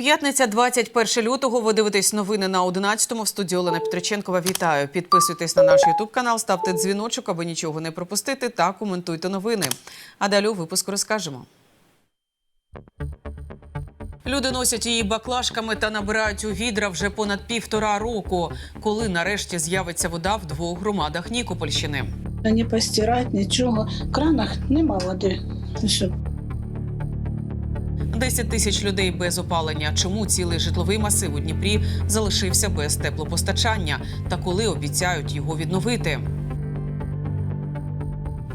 П'ятниця, 21 лютого. Ви дивитесь новини на 11-му. В студії Олена Петриченкова. Вітаю. Підписуйтесь на наш Ютуб канал, ставте дзвіночок, аби нічого не пропустити, та коментуйте новини. А далі у випуску розкажемо. Люди носять її баклажками та набирають у відра вже понад півтора року. Коли нарешті з'явиться вода в двох громадах Нікопольщини. Ні постирати, нічого. В кранах нема води. Ну що, 10 тисяч людей без опалення. Чому цілий житловий масив у Дніпрі залишився без теплопостачання? Та коли обіцяють його відновити?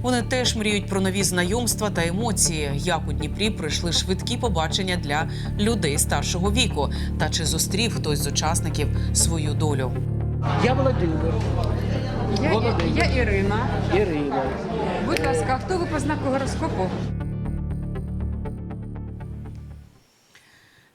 Вони теж мріють про нові знайомства та емоції. Як у Дніпрі пройшли швидкі побачення для людей старшого віку. Та чи зустрів хтось з учасників свою долю? Я Володимир, Я, я Ірина. Ірина. Будь ласка, хто ви по знаку гороскопу?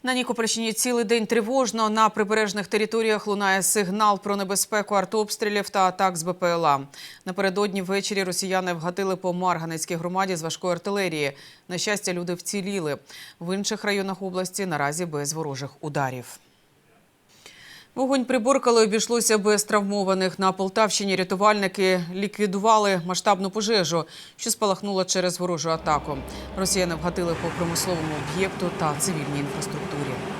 На Нікопольщині цілий день тривожно. На прибережних територіях лунає сигнал про небезпеку артобстрілів та атак з БПЛА. Напередодні ввечері росіяни вгатили по Марганецькій громаді з важкої артилерії. На щастя, люди вціліли. В інших районах області наразі без ворожих ударів. Вогонь приборкали, обійшлося без травмованих. На Полтавщині рятувальники ліквідували масштабну пожежу, що спалахнула через ворожу атаку. Росіяни вгатили по промисловому об'єкту та цивільній інфраструктурі.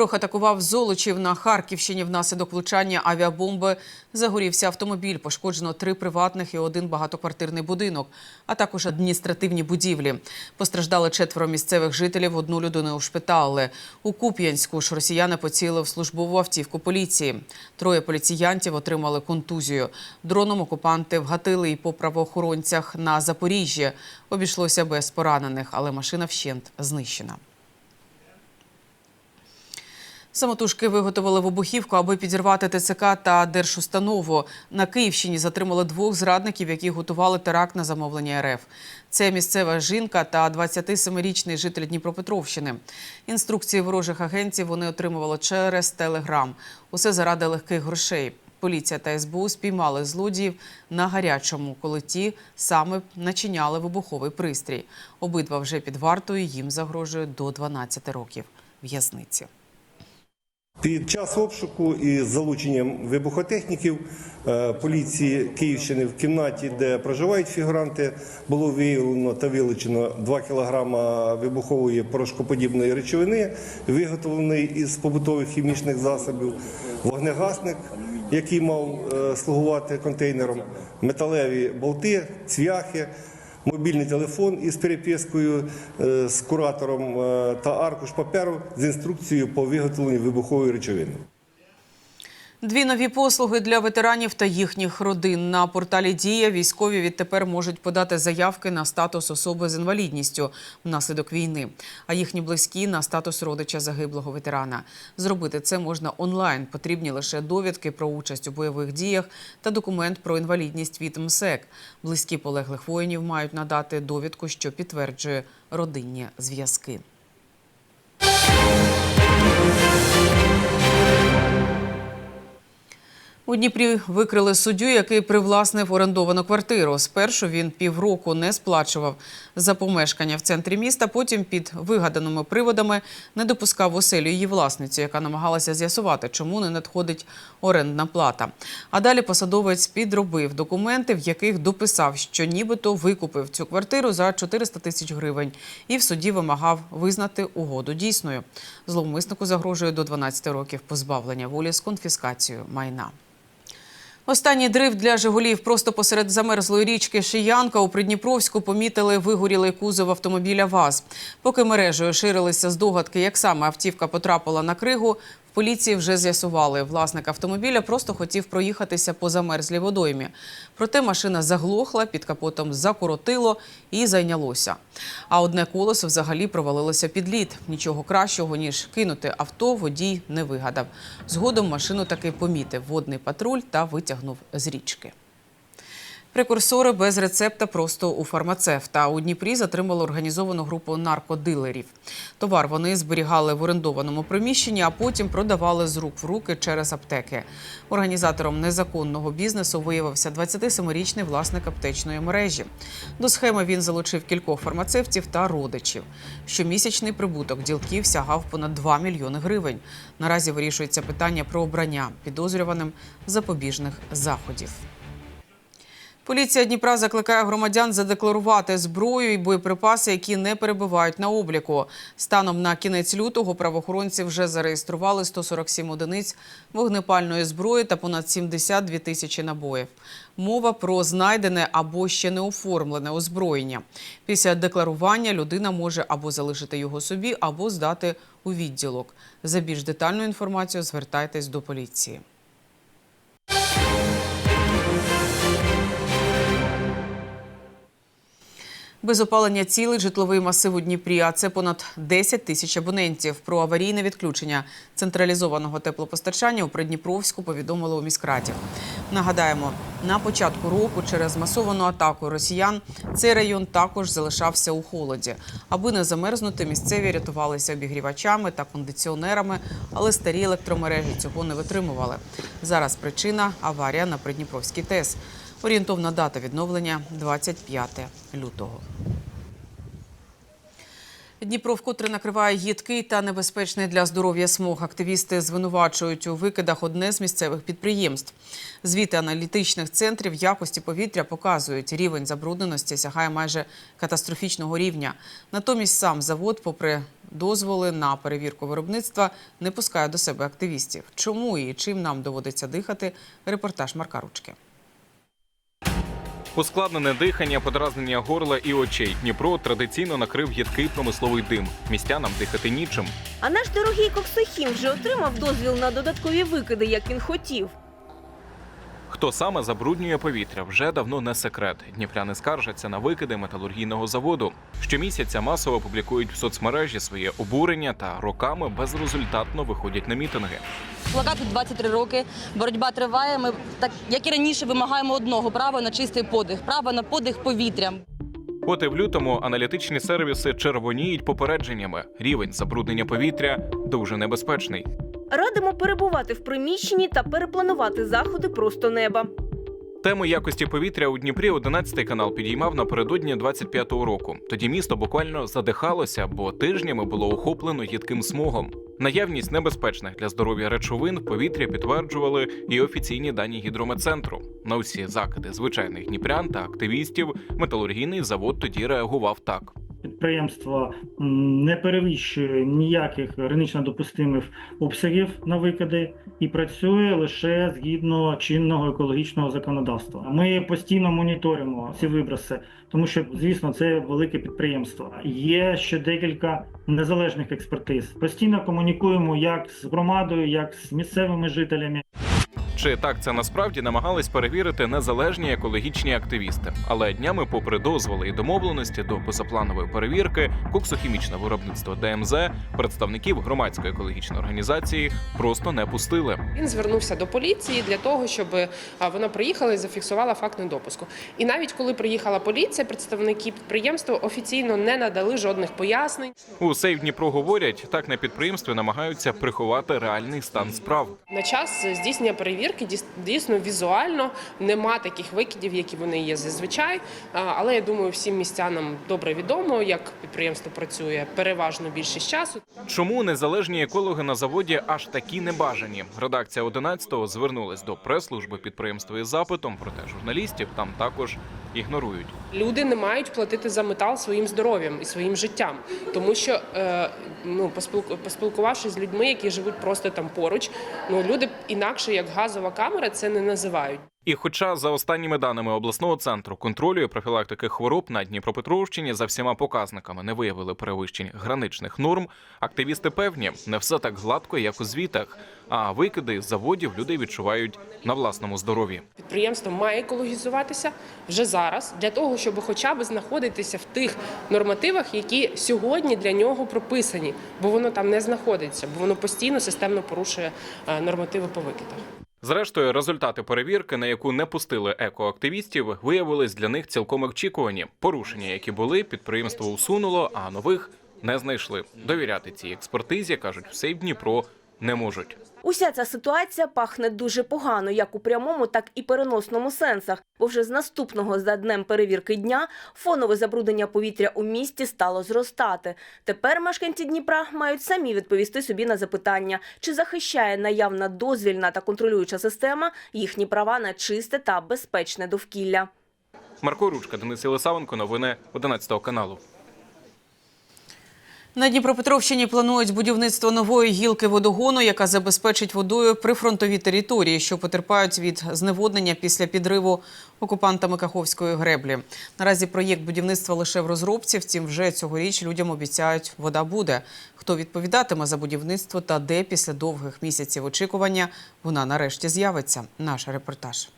Ворог атакував Золочів на Харківщині. Внаслідок влучання авіабомби загорівся автомобіль. Пошкоджено три приватних і один багатоквартирний будинок, а також адміністративні будівлі. Постраждали четверо місцевих жителів. Одну людину ушпиталили. У Куп'янську ж росіяни поцілили в службову автівку поліції. Троє поліціянтів отримали контузію. Дроном окупанти вгатили і по правоохоронцях на Запоріжжі. Обійшлося без поранених, але машина вщент знищена. Самотужки виготовили вибухівку, аби підірвати ТЦК та держустанову. На Київщині затримали двох зрадників, які готували теракт на замовлення РФ. Це місцева жінка та 27-річний житель Дніпропетровщини. Інструкції ворожих агентів вони отримували через телеграм. Усе заради легких грошей. Поліція та СБУ спіймали злодіїв на гарячому, коли ті саме начиняли вибуховий пристрій. Обидва вже під вартою їм загрожує до 12 років в'язниці. Під час обшуку із залученням вибухотехніків е, поліції Київщини в кімнаті, де проживають фігуранти, було виявлено та вилучено 2 кг вибухової порошкоподібної речовини, виготовленої із побутових хімічних засобів, вогнегасник, який мав е, слугувати контейнером, металеві болти, цвяхи. Мобільний телефон із перепискою е, з куратором е, та аркуш паперу з інструкцією по виготовленню вибухової речовини. Дві нові послуги для ветеранів та їхніх родин на порталі Дія військові відтепер можуть подати заявки на статус особи з інвалідністю внаслідок війни, а їхні близькі на статус родича загиблого ветерана. Зробити це можна онлайн. Потрібні лише довідки про участь у бойових діях та документ про інвалідність від МСЕК. Близькі полеглих воїнів мають надати довідку, що підтверджує родинні зв'язки. У Дніпрі викрили суддю, який привласнив орендовану квартиру. Спершу він півроку не сплачував за помешкання в центрі міста. Потім під вигаданими приводами не допускав оселю її власницю, яка намагалася з'ясувати, чому не надходить орендна плата. А далі посадовець підробив документи, в яких дописав, що нібито викупив цю квартиру за 400 тисяч гривень, і в суді вимагав визнати угоду дійсною. Зловмиснику загрожує до 12 років позбавлення волі з конфіскацією майна. Останній дрифт для «Жигулів» просто посеред замерзлої річки Шиянка у Придніпровську помітили вигорілий кузов автомобіля ВАЗ. Поки мережею ширилися здогадки, як саме автівка потрапила на кригу, поліції вже з'ясували. Власник автомобіля просто хотів проїхатися по замерзлій водоймі. Проте машина заглохла, під капотом закоротило і зайнялося. А одне колесо взагалі провалилося під лід. Нічого кращого, ніж кинути авто, водій не вигадав. Згодом машину таки помітив водний патруль та витягнув з річки. Прекурсори без рецепта просто у фармацевта. У Дніпрі затримали організовану групу наркодилерів. Товар вони зберігали в орендованому приміщенні, а потім продавали з рук в руки через аптеки. Організатором незаконного бізнесу виявився 27-річний власник аптечної мережі. До схеми він залучив кількох фармацевтів та родичів. Щомісячний прибуток ділків сягав понад 2 мільйони гривень. Наразі вирішується питання про обрання підозрюваним запобіжних заходів. Поліція Дніпра закликає громадян задекларувати зброю і боєприпаси, які не перебувають на обліку. Станом на кінець лютого правоохоронці вже зареєстрували 147 одиниць вогнепальної зброї та понад 72 тисячі набоїв. Мова про знайдене або ще не оформлене озброєння. Після декларування людина може або залишити його собі, або здати у відділок. За більш детальну інформацію звертайтесь до поліції. Без опалення цілий житловий масив у Дніпрі, а це понад 10 тисяч абонентів. Про аварійне відключення централізованого теплопостачання у Придніпровську повідомили у міськраді. Нагадаємо, на початку року через масовану атаку росіян цей район також залишався у холоді. Аби не замерзнути, місцеві рятувалися обігрівачами та кондиціонерами, але старі електромережі цього не витримували. Зараз причина аварія на Придніпровській ТЕС. Орієнтовна дата відновлення 25 лютого. Дніпро вкотре накриває їдкий та небезпечний для здоров'я смог. Активісти звинувачують у викидах одне з місцевих підприємств. Звіти аналітичних центрів якості повітря показують, рівень забрудненості сягає майже катастрофічного рівня. Натомість сам завод, попри дозволи на перевірку виробництва, не пускає до себе активістів. Чому і чим нам доводиться дихати? Репортаж Марка Ручки. Ускладнене дихання, подразнення горла і очей. Дніпро традиційно накрив їдкий промисловий дим. Містянам дихати нічим. А наш дорогий Коксохім вже отримав дозвіл на додаткові викиди, як він хотів. Хто саме забруднює повітря, вже давно не секрет. Дніпряни скаржаться на викиди металургійного заводу. Щомісяця масово публікують в соцмережі своє обурення та роками безрезультатно виходять на мітинги. Плакат тут 23 роки. Боротьба триває. Ми так як і раніше вимагаємо одного права на чистий подих, права на подих повітрям. От і в лютому аналітичні сервіси червоніють попередженнями. Рівень забруднення повітря дуже небезпечний. Радимо перебувати в приміщенні та перепланувати заходи просто неба. Тему якості повітря у Дніпрі 11 канал підіймав напередодні 25-го року. Тоді місто буквально задихалося, бо тижнями було охоплено їдким смогом. Наявність небезпечних для здоров'я речовин в повітрі підтверджували і офіційні дані гідрометцентру. На усі закиди звичайних дніпрян та активістів металургійний завод тоді реагував так. Підприємство не перевищує ніяких гранично допустимих обсягів на викиди і працює лише згідно чинного екологічного законодавства. Ми постійно моніторимо ці виброси, тому що, звісно, це велике підприємство. Є ще декілька незалежних експертиз. Постійно комунікуємо як з громадою, як з місцевими жителями. Чи так це насправді намагались перевірити незалежні екологічні активісти? Але днями, попри дозволи і домовленості до позапланової перевірки, коксохімічне виробництво ДМЗ представників громадської екологічної організації просто не пустили. Він звернувся до поліції для того, щоб вона приїхала і зафіксувала факт недопуску. І навіть коли приїхала поліція, представники підприємства офіційно не надали жодних пояснень. У Сейв Дніпро говорять, так на підприємстві намагаються приховати реальний стан справ. На час здійснення перевірки дійс- дійсно візуально нема таких викидів, які вони є зазвичай. Але я думаю, всім містянам добре відомо, як підприємство працює переважно більшість часу. Чому незалежні екологи на заводі аж такі небажані? Редакція 11-го звернулась до прес-служби підприємства із запитом, проте журналістів там також ігнорують. Люди не мають платити за метал своїм здоров'ям і своїм життям, тому що е, ну поспілку- поспілкувавшись з людьми, які живуть просто там поруч, ну люди інакше як газова камера це не називають. І хоча за останніми даними обласного центру контролю і профілактики хвороб на Дніпропетровщині за всіма показниками не виявили перевищень граничних норм, активісти певні, не все так гладко, як у звітах. А викиди з заводів люди відчувають на власному здоров'ї. Підприємство має екологізуватися вже зараз для того, щоб хоча б знаходитися в тих нормативах, які сьогодні для нього прописані, бо воно там не знаходиться, бо воно постійно системно порушує е, нормативи по викидах. Зрештою, результати перевірки, на яку не пустили екоактивістів, виявились для них цілком очікувані. Порушення, які були, підприємство усунуло, а нових не знайшли. Довіряти цій експертизі кажуть, в сейф Дніпро не можуть. Уся ця ситуація пахне дуже погано, як у прямому, так і переносному сенсах. Бо вже з наступного за днем перевірки дня фонове забруднення повітря у місті стало зростати. Тепер мешканці Дніпра мають самі відповісти собі на запитання, чи захищає наявна дозвільна та контролююча система їхні права на чисте та безпечне довкілля. Марко Ручка, Денис Єлисавенко, новини 11 каналу. На Дніпропетровщині планують будівництво нової гілки водогону, яка забезпечить водою прифронтові території, що потерпають від зневоднення після підриву окупантами Каховської греблі. Наразі проєкт будівництва лише в розробці. Втім, вже цьогоріч людям обіцяють, вода буде. Хто відповідатиме за будівництво та де після довгих місяців очікування вона нарешті з'явиться. Наш репортаж.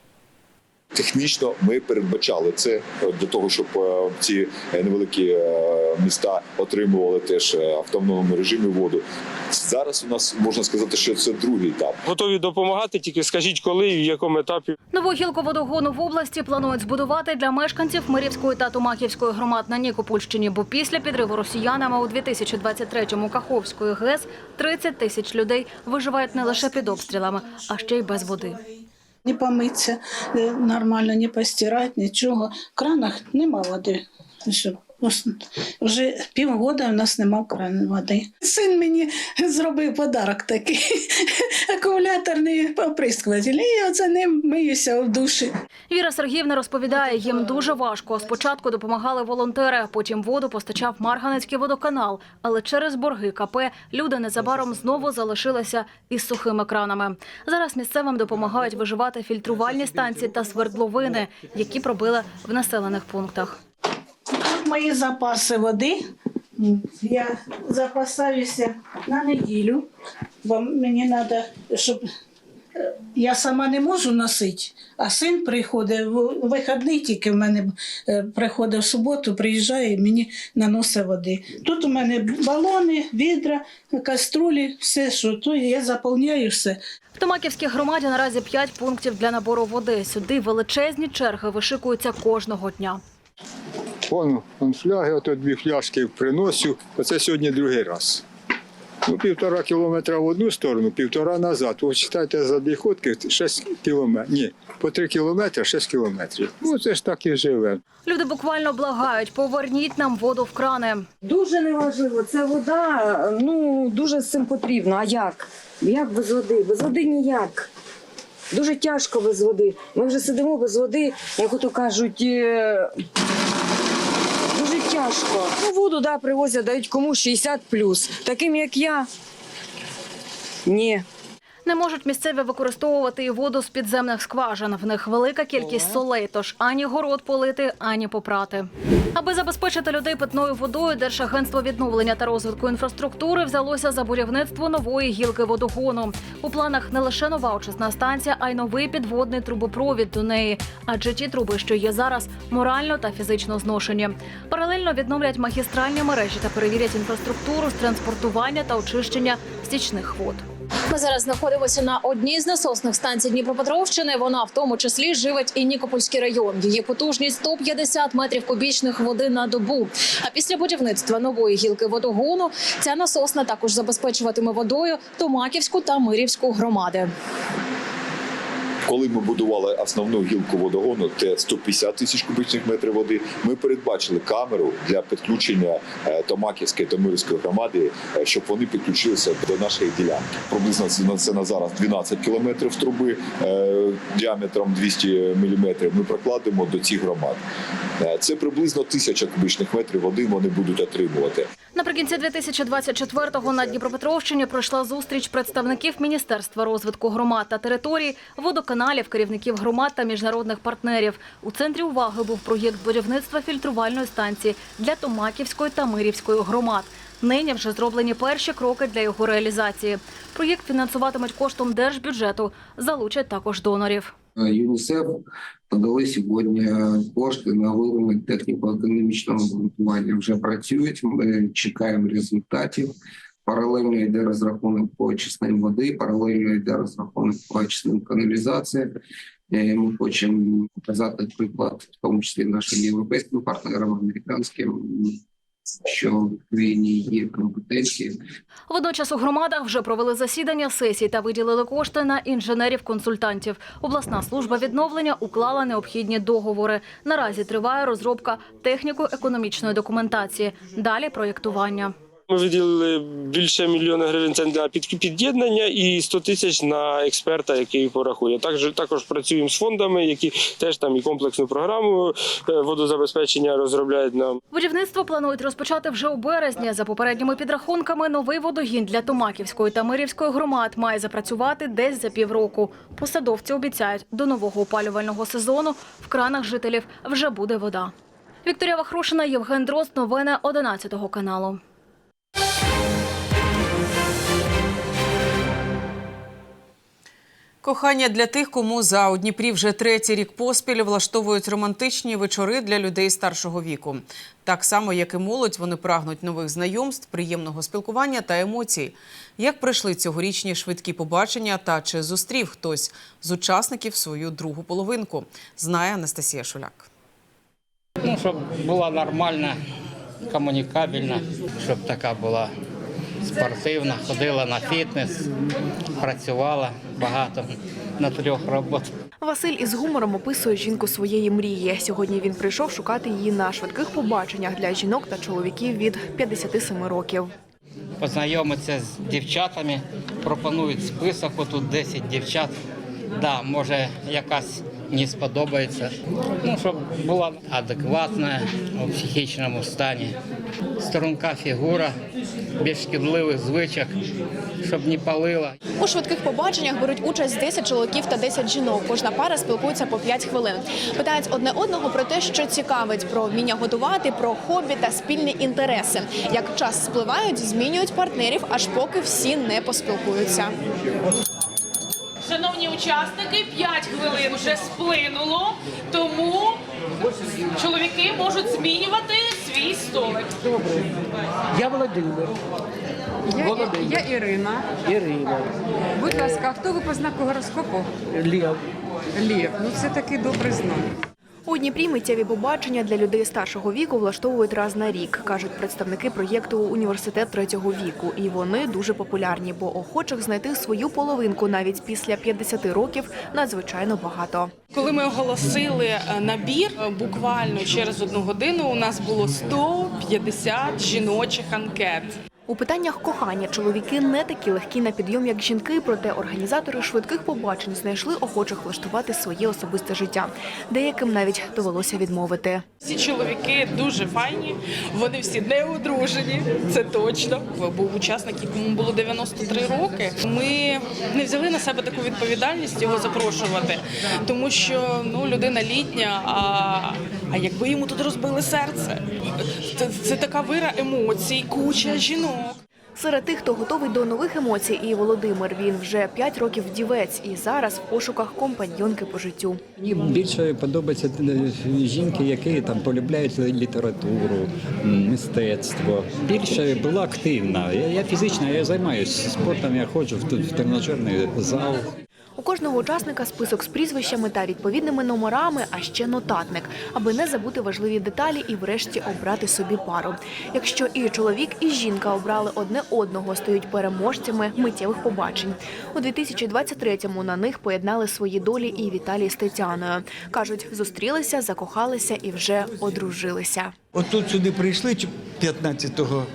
Технічно ми передбачали це е, для того, щоб е, ці е, невеликі міста отримували теж е, в автономному режимі воду. Зараз у нас можна сказати, що це другий етап. Готові допомагати, тільки скажіть, коли і в якому етапі. Нову гілку водогону в області планують збудувати для мешканців Мирівської та Томаківської громад на Нікопольщині, бо після підриву росіянами у 2023-му Каховської ГЕС 30 тисяч людей виживають не лише під обстрілами, а ще й без води. Не помитися е, нормально, не постирати, нічого. В кранах нема води. Що? Вже півгода у нас нема в крані води. Син мені зробив подарок такий акумуляторний оприскуватель. І оце ним миюся в душі. Віра Сергіївна розповідає, їм дуже важко. Спочатку допомагали волонтери, потім воду постачав Марганецький водоканал. Але через борги КП люди незабаром знову залишилися із сухими кранами. Зараз місцевим допомагають виживати фільтрувальні станції та свердловини, які пробили в населених пунктах. Мої запаси води. Я запасаюся на неділю, бо мені треба, щоб я сама не можу носити, а син приходить в вихідний тільки в мене е, приходить в суботу, приїжджає і мені наносить води. Тут у мене балони, відра, каструлі, все, що то я заповняю все. В Томаківській громаді наразі п'ять пунктів для набору води. Сюди величезні черги вишикуються кожного дня. Вон, вон фляги, ото дві фляжки приносю. Оце сьогодні другий раз. Ну, півтора кілометра в одну сторону, півтора назад. Ви читайте за дві ходки 6 кілометрів. Ні, по 3 кілометри 6 кілометрів. Ну, це ж так і живе. Люди буквально благають, поверніть нам воду в крани. Дуже неважливо. Це вода, ну дуже з цим потрібно. А як? Як без води? Без води ніяк. Дуже тяжко без води. Ми вже сидимо без води, як ото кажуть. Дуже тяжко. Ну, воду да, привозять, дають кому 60 Таким як я. Ні. Не можуть місцеві використовувати і воду з підземних скважин. В них велика кількість солей, тож ані город полити, ані попрати. Аби забезпечити людей питною водою, Держагентство відновлення та розвитку інфраструктури взялося за будівництво нової гілки водогону. У планах не лише нова очисна станція, а й новий підводний трубопровід до неї. Адже ті труби, що є зараз, морально та фізично зношені. Паралельно відновлять магістральні мережі та перевірять інфраструктуру з транспортування та очищення стічних вод. Ми зараз знаходимося на одній з насосних станцій Дніпропетровщини. Вона в тому числі живить і Нікопольський район. Її потужність 150 метрів кубічних води на добу. А після будівництва нової гілки водогону ця насосна також забезпечуватиме водою Томаківську та Мирівську громади. Коли ми будували основну гілку водогону, те 150 тисяч кубічних метрів води. Ми передбачили камеру для підключення е, Томаківської та Мирської громади, е, щоб вони підключилися до нашої ділянки. Приблизно це на зараз 12 кілометрів труби е, діаметром 200 міліметрів. Ми прокладемо до цих громад. Це приблизно тисяча кубічних метрів води вони будуть отримувати. Наприкінці 2024-го на Дніпропетровщині пройшла зустріч представників Міністерства розвитку громад та територій, водоканалів, керівників громад та міжнародних партнерів. У центрі уваги був проєкт будівництва фільтрувальної станції для Томаківської та Мирівської громад. Нині вже зроблені перші кроки для його реалізації. Проєкт фінансуватимуть коштом держбюджету, залучать також донорів. ЮНІСЕФ подали сьогодні кошти на виробник техніко-економічного обґрунтування. Вже працюють. Ми чекаємо результатів. Паралельно йде розрахунок по очисним води, паралельно йде розрахунок по очисним каналізації. Ми хочемо показати приклад, в тому числі нашим європейським партнерам, американським, що в війні є компетенції, Водночас у громадах вже провели засідання сесій та виділили кошти на інженерів-консультантів. Обласна служба відновлення уклала необхідні договори. Наразі триває розробка техніко-економічної документації. Далі проєктування. Ми виділили більше мільйона гривень це на під'єднання і 100 тисяч на експерта, який порахує. Також також працюємо з фондами, які теж там і комплексну програму е, водозабезпечення розробляють нам. Будівництво планують розпочати вже у березні. За попередніми підрахунками, новий водогін для Томаківської та Мирівської громад має запрацювати десь за півроку. Посадовці обіцяють, до нового опалювального сезону в кранах жителів вже буде вода. Вікторія Вахрушина, Євген Дрозд. Новини 11 каналу. Кохання для тих, кому за у Дніпрі вже третій рік поспіль влаштовують романтичні вечори для людей старшого віку. Так само, як і молодь, вони прагнуть нових знайомств, приємного спілкування та емоцій. Як пройшли цьогорічні швидкі побачення та чи зустрів хтось з учасників свою другу половинку, знає Анастасія Шуляк. Ну, щоб була нормальна, комунікабельна, щоб така була спортивна, ходила на фітнес, працювала багато на трьох роботах. Василь із гумором описує жінку своєї мрії. Сьогодні він прийшов шукати її на швидких побаченнях для жінок та чоловіків від 57 років. Познайомитися з дівчатами, пропонують список, отут 10 дівчат. Да, може якась не сподобається. Ну, щоб була адекватна у психічному стані. Струнка фігура, без шкідливих звичок, щоб не палила. У швидких побаченнях беруть участь 10 чоловіків та 10 жінок. Кожна пара спілкується по 5 хвилин. Питають одне одного про те, що цікавить, про вміння готувати, про хобі та спільні інтереси. Як час спливають, змінюють партнерів, аж поки всі не поспілкуються. Шановні учасники, 5 хвилин вже сплинуло, тому чоловіки можуть змінювати свій столик. Я Володимир. Я, я Ірина. Ірина. Будь ласка, а хто ви по знаку гороскопу? Лів. Лів. Ну це такий добрий знак. У Дніпрі миттєві побачення для людей старшого віку влаштовують раз на рік, кажуть представники проєкту Університет третього віку. І вони дуже популярні, бо охочих знайти свою половинку навіть після 50 років надзвичайно багато. Коли ми оголосили е, набір, е, буквально через одну годину у нас було 150 жіночих анкет. У питаннях кохання чоловіки не такі легкі на підйом, як жінки, проте організатори швидких побачень знайшли охочих влаштувати своє особисте життя. Деяким навіть довелося відмовити. Всі чоловіки дуже файні, вони всі не одружені, це точно. Був учасник, якому було 93 роки. Ми не взяли на себе таку відповідальність його запрошувати, тому що ну людина літня. А, а якби йому тут розбили серце, це, це така вира емоцій, куча жінок. Серед тих, хто готовий до нових емоцій, і Володимир. Він вже 5 років вдівець і зараз в пошуках компаньонки по життю. Мені більше подобаються е, жінки, які там полюбляють літературу, мистецтво. Більше була активна. Я, я фізично я займаюся спортом, я ходжу в, в тренажерний зал. У кожного учасника список з прізвищами та відповідними номерами, а ще нотатник, аби не забути важливі деталі і врешті обрати собі пару. Якщо і чоловік, і жінка обрали одне одного, стають переможцями миттєвих побачень. У 2023-му на них поєднали свої долі і Віталій з Тетяною. Кажуть, зустрілися, закохалися і вже одружилися. Отут сюди прийшли чи- 15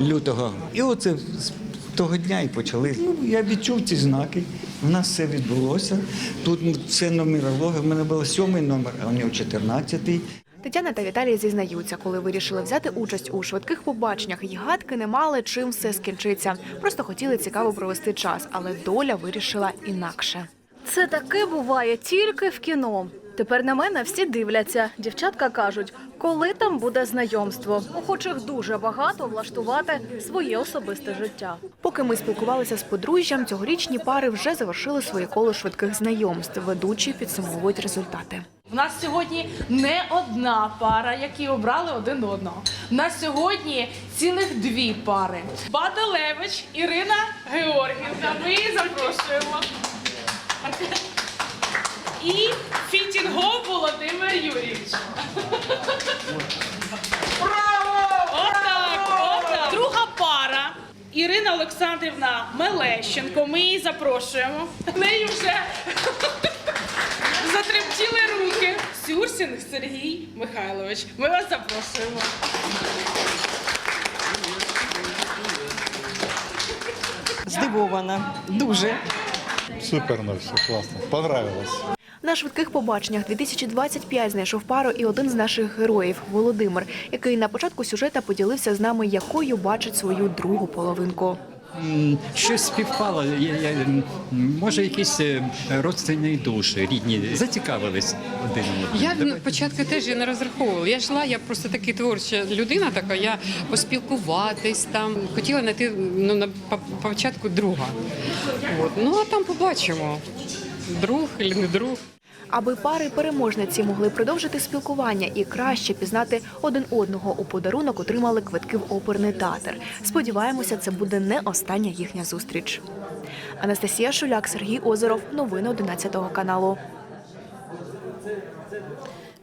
лютого, і оце з того дня і почали. Ну, я відчув ці знаки. У нас все відбулося. Тут все нумерологія. В мене був сьомий номер, а у нього 14-й. Тетяна та Віталій зізнаються, коли вирішили взяти участь у швидких побаченнях, і гадки не мали чим все скінчиться. Просто хотіли цікаво провести час, але доля вирішила інакше. Це таке буває тільки в кіно. Тепер на мене всі дивляться. Дівчатка кажуть, коли там буде знайомство. Охочих дуже багато влаштувати своє особисте життя. Поки ми спілкувалися з подружжям, цьогорічні пари вже завершили своє коло швидких знайомств. Ведучі підсумовують результати. У нас сьогодні не одна пара, які обрали один одного. У нас сьогодні цілих дві пари. Баделевич Ірина Георгівна. Ми її запрошуємо. І Фітінгов Володимир Юрійович. Отак, отак. Друга пара. Ірина Олександрівна Мелещенко. Ми її запрошуємо. Неї вже затремтіли руки. Сюрсінг Сергій Михайлович. Ми вас запрошуємо. Здивована. Дуже. Супер, ну все классно. Понравилось. На швидких побаченнях 2025 знайшов пару і один з наших героїв Володимир, який на початку сюжета поділився з нами, якою бачить свою другу половинку. Щось співпало. Я, я, може, якісь е, родственні душі рідні зацікавились один одним. Я Давай. спочатку теж я не розраховувала. Я йшла, я просто таки творча людина, така я поспілкуватись там. Хотіла знайти ну, на по- початку друга. От. Ну а там побачимо. Друг чи не друг. Аби пари переможниці могли продовжити спілкування і краще пізнати один одного у подарунок, отримали квитки в оперний театр. Сподіваємося, це буде не остання їхня зустріч. Анастасія Шуляк, Сергій Озеров. Новини 11 каналу.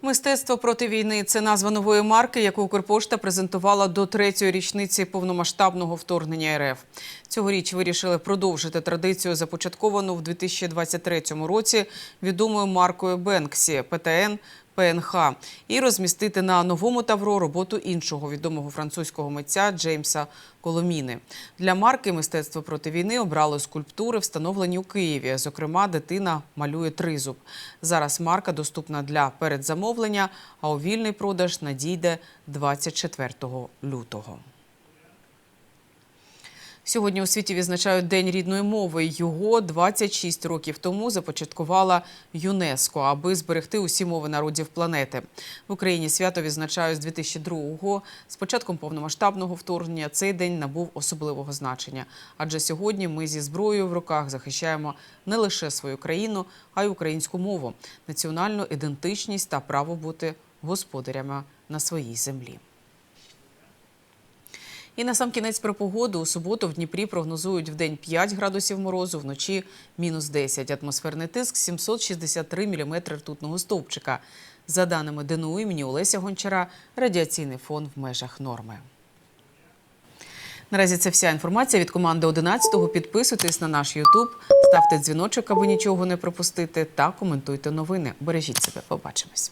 Мистецтво проти війни це назва нової марки, яку Укрпошта презентувала до третьої річниці повномасштабного вторгнення РФ. Цьогоріч вирішили продовжити традицію, започатковану в 2023 році відомою маркою Бенксі ПТН. ПНХ і розмістити на новому тавро роботу іншого відомого французького митця Джеймса Коломіни. Для марки мистецтво проти війни обрали скульптури, встановлені у Києві. Зокрема, дитина малює тризуб. Зараз марка доступна для передзамовлення, а у вільний продаж надійде 24 лютого. Сьогодні у світі відзначають День рідної мови. Його 26 років тому започаткувала ЮНЕСКО, аби зберегти усі мови народів планети. В Україні свято відзначають з 2002-го. З початком повномасштабного вторгнення цей день набув особливого значення. Адже сьогодні ми зі зброєю в руках захищаємо не лише свою країну, а й українську мову, національну ідентичність та право бути господарями на своїй землі. І на сам кінець про погоду. У суботу в Дніпрі прогнозують в день 5 градусів морозу, вночі мінус 10. Атмосферний тиск 763 мм ртутного стовпчика. За даними ДНУ імені Олеся Гончара, радіаційний фон в межах норми. Наразі це вся інформація від команди 11-го. Підписуйтесь на наш Ютуб, ставте дзвіночок, аби нічого не пропустити, та коментуйте новини. Бережіть себе. Побачимось.